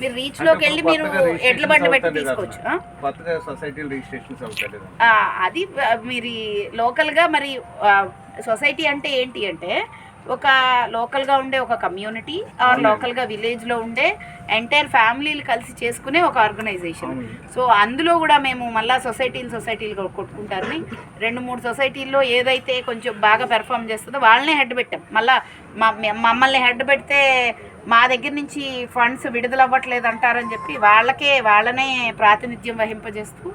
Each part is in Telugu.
మీరు రీచ్లోకి వెళ్ళి మీరు ఎడ్ల బండి పెట్టి తీసుకోవచ్చు? కొత్తగా రిజిస్ట్రేషన్స్ అది మీరు లోకల్గా మరి సొసైటీ అంటే ఏంటి అంటే ఒక లోకల్గా ఉండే ఒక కమ్యూనిటీ ఆర్ లోకల్గా విలేజ్లో ఉండే ఎంటైర్ ఫ్యామిలీలు కలిసి చేసుకునే ఒక ఆర్గనైజేషన్ సో అందులో కూడా మేము మళ్ళా సొసైటీలు సొసైటీలు కొట్టుకుంటారని రెండు మూడు సొసైటీల్లో ఏదైతే కొంచెం బాగా పెర్ఫామ్ చేస్తుందో వాళ్ళనే హెడ్ పెట్టాం. మళ్ళా మమ్మల్ని హెడ్ పెడితే మా దగ్గర నుంచి ఫండ్స్ విడుదల అవ్వట్లేదు అంటారని చెప్పి వాళ్ళకే వాళ్ళనే ప్రాతినిధ్యం వహింపజేస్తూ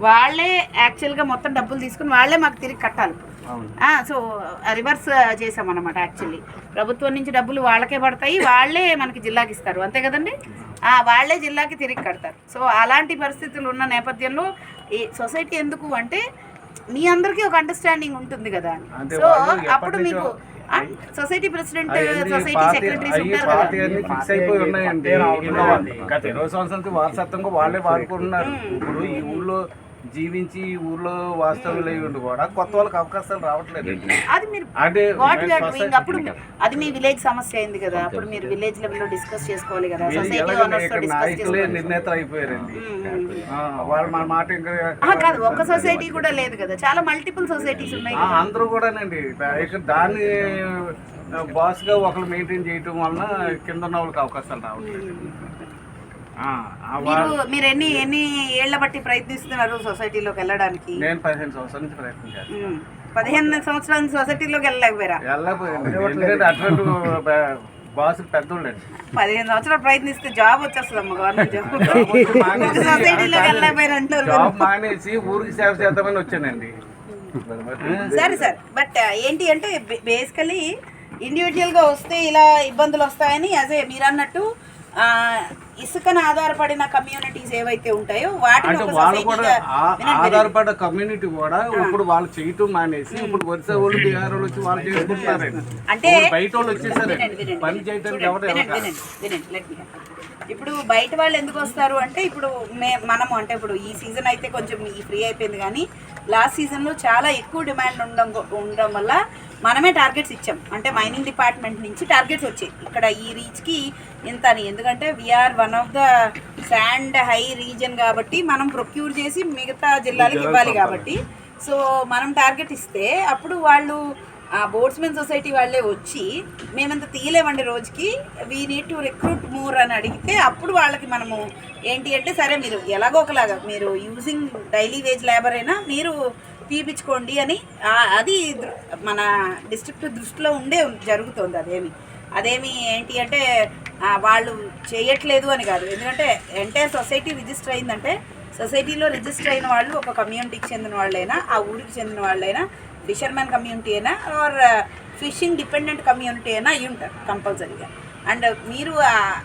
వాళ్ళే యాక్చువల్గా మొత్తం డబ్బులు తీసుకుని వాళ్ళే మాకు తిరిగి కట్టాలి. సో రివర్స్ చేసామన్నమాట యాక్చువల్లీ. ప్రభుత్వం నుంచి డబ్బులు వాళ్ళకే పడతాయి వాళ్ళే మనకి జిల్లాకి ఇస్తారు. అంతే కదండి? ఆ, వాళ్ళే జిల్లాకి తిరిగి కడతారు. సో అలాంటి పరిస్థితులు ఉన్న నేపథ్యంలో ఈ సొసైటీ ఎందుకు అంటే మీ అందరికీ ఒక అండర్స్టాండింగ్ ఉంటుంది కదా. సో అప్పుడు మీకు society president society party- secretaries అయ్యి ఉంటారు కదా. పార్టీ అన్ని ఫిక్స్ అయిపోయి ఉన్నాయండి. గత ఇరవై సంవత్సరాలకి వారసత్వంగా వాళ్ళే వాడుకుంటున్నారు. ఇప్పుడు ఈ ఊళ్ళో జీవించి ఊర్లో వాస్తవ్యులు ఉండి కూడా కొత్త వాళ్ళకి అవకాశాలు రావట్లేదు. అది మీరు అంటే అప్పుడు అది మీ విలేజ్ సమస్య అయింది కదా. అప్పుడు మీరు విలేజ్ లెవెల్లో డిస్కస్ చేసుకోవాలి కదా. సొసైటీ నాయకులే నిర్ణేతలు అయిపోయారండి. వాళ్ళు మన మాట ఇంకా కాదు ఒక్క సొసైటీ కూడా లేదు కదా. చాలా మల్టిపుల్ సొసైటీస్ ఉన్నాయి అందరూ కూడానండి. దాన్ని బాస్గా ఒకరు మెయింటైన్ చేయటం వలన కింద ఉన్న వాళ్ళకి అవకాశాలు రావట్లేదు. మీరు మీరు ఎన్ని ఎన్ని ఏళ్ళ బట్టి ప్రయత్నిస్తున్నారు సొసైటీలోకి వెళ్ళడానికి? నేను పదిహేను సంవత్సరాల నుంచి ప్రయత్నం చేస్తాను ఉమ్. పదిహేను సంవత్సరాల నుంచి సొసైటీలోకి వెళ్ళలేకపోయారా? బ- బాస్ పెద్దోళ్ళండి. పదిహేను సంవత్సరాలు ప్రయత్నిస్తే జాబ్ వచ్చేస్తుంది అమ్మ గవర్నమెంట్ సొసైటీలోకి వెళ్ళలేకపోయారు అంటారు జాబ్ మానేసి ఊరికి సేవ చేద్దామని వచ్చానండి. సరే సార్. బట్ ఏంటి అంటే బేసికలీ ఇండివిజువల్గా వస్తే ఇలా ఇబ్బందులు వస్తాయని అదే మీరు అన్నట్టు ఇసుకను ఆధారపడిన కమ్యూనిటీస్ ఏవైతే ఉంటాయో వాటిని వాళ్ళు కూడా. ఆధారపడ్డ కమ్యూనిటీ కూడా ఇప్పుడు వాళ్ళు చేయటం మానేసి ఇప్పుడు వరుస వాళ్ళు బీహార్ వాళ్ళు వచ్చి వాళ్ళు చేసుకుంటున్నారండి అంటే బయట వాళ్ళు వినండి, పని. చేయడానికి ఎవరు. ఇప్పుడు బయట వాళ్ళు ఎందుకు వస్తారు అంటే ఇప్పుడు మే మనము అంటే ఇప్పుడు ఈ సీజన్ అయితే కొంచెం ఈ ఫ్రీ అయిపోయింది కానీ లాస్ట్ సీజన్లో చాలా ఎక్కువ డిమాండ్ ఉండడం ఉండడం వల్ల మనమే టార్గెట్స్ ఇచ్చాం. అంటే మైనింగ్ డిపార్ట్మెంట్ నుంచి టార్గెట్స్ వచ్చాయి. ఇక్కడ ఈ రీచ్కి ఇంత అని. ఎందుకంటే we are one of the sand high region కాబట్టి మనం ప్రొక్యూర్ చేసి మిగతా జిల్లాలకు ఇవ్వాలి కాబట్టి. సో మనం టార్గెట్ ఇస్తే అప్పుడు వాళ్ళు బోట్స్మెన్ సొసైటీ వాళ్ళే వచ్చి మేమంత తీయలేమండి రోజుకి we need to recruit more అని అడిగితే అప్పుడు వాళ్ళకి మనము ఏంటి అంటే సరే మీరు ఎలాగో ఒకలాగా మీరు యూజింగ్ డైలీ వేజ్ లేబర్ అయినా మీరు తీపించుకోండి అని అది మన డిస్ట్రిక్ట్ దృష్టిలో ఉండే జరుగుతుంది అదేమి. అదేమి ఏంటి అంటే వాళ్ళు చేయట్లేదు అని కాదు. ఎందుకంటే ఎంటైర్ సొసైటీ రిజిస్టర్ అయిందంటే సొసైటీలో రిజిస్టర్ అయిన వాళ్ళు ఒక కమ్యూనిటీకి చెందిన వాళ్ళైనా ఆ ఊరికి చెందిన వాళ్ళైనా ఫిషర్మెన్ కమ్యూనిటీ అయినా ఆర్ ఫిషింగ్ డిపెండెంట్ కమ్యూనిటీ అయినా అయి ఉంటారు కంపల్సరీగా. అండ్ మీరు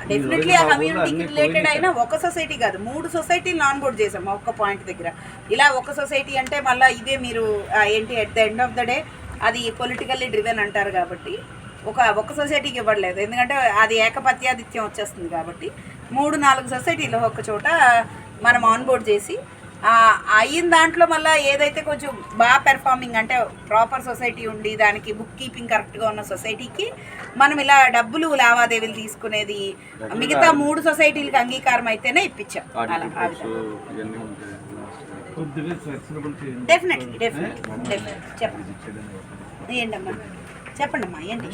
డెఫినెట్లీ ఆ కమ్యూనిటీకి రిలేటెడ్ అయినా ఒక సొసైటీ కాదు మూడు సొసైటీలు ఆన్ బోర్డ్ చేసాం ఒక్క పాయింట్ దగ్గర. ఇలా ఒక సొసైటీ అంటే మళ్ళీ ఇదే మీరు ఏంటి at the end of the day అది పొలిటికల్లీ డ్రివెన్ అంటారు కాబట్టి ఒక ఒక సొసైటీకి ఇవ్వట్లేదు. ఎందుకంటే అది ఏకపత్యాదిత్యం వచ్చేస్తుంది కాబట్టి మూడు నాలుగు సొసైటీలు ఒక చోట మనం ఆన్ బోర్డ్ చేసి అయిన దాంట్లో మళ్ళీ ఏదైతే కొంచెం బాగా పెర్ఫార్మింగ్ అంటే ప్రాపర్ సొసైటీ ఉండి దానికి బుక్ కీపింగ్ కరెక్ట్గా ఉన్న సొసైటీకి మనం ఇలా డబ్బులు లావాదేవీలు తీసుకునేది మిగతా మూడు సొసైటీలకు అంగీకారం అయితేనే ఇప్పించాం. అలా డెఫినెట్లీ డెఫినెట్లీ చెప్పండి. ఏంటమ్మా? చెప్పండి అమ్మా ఏంటి?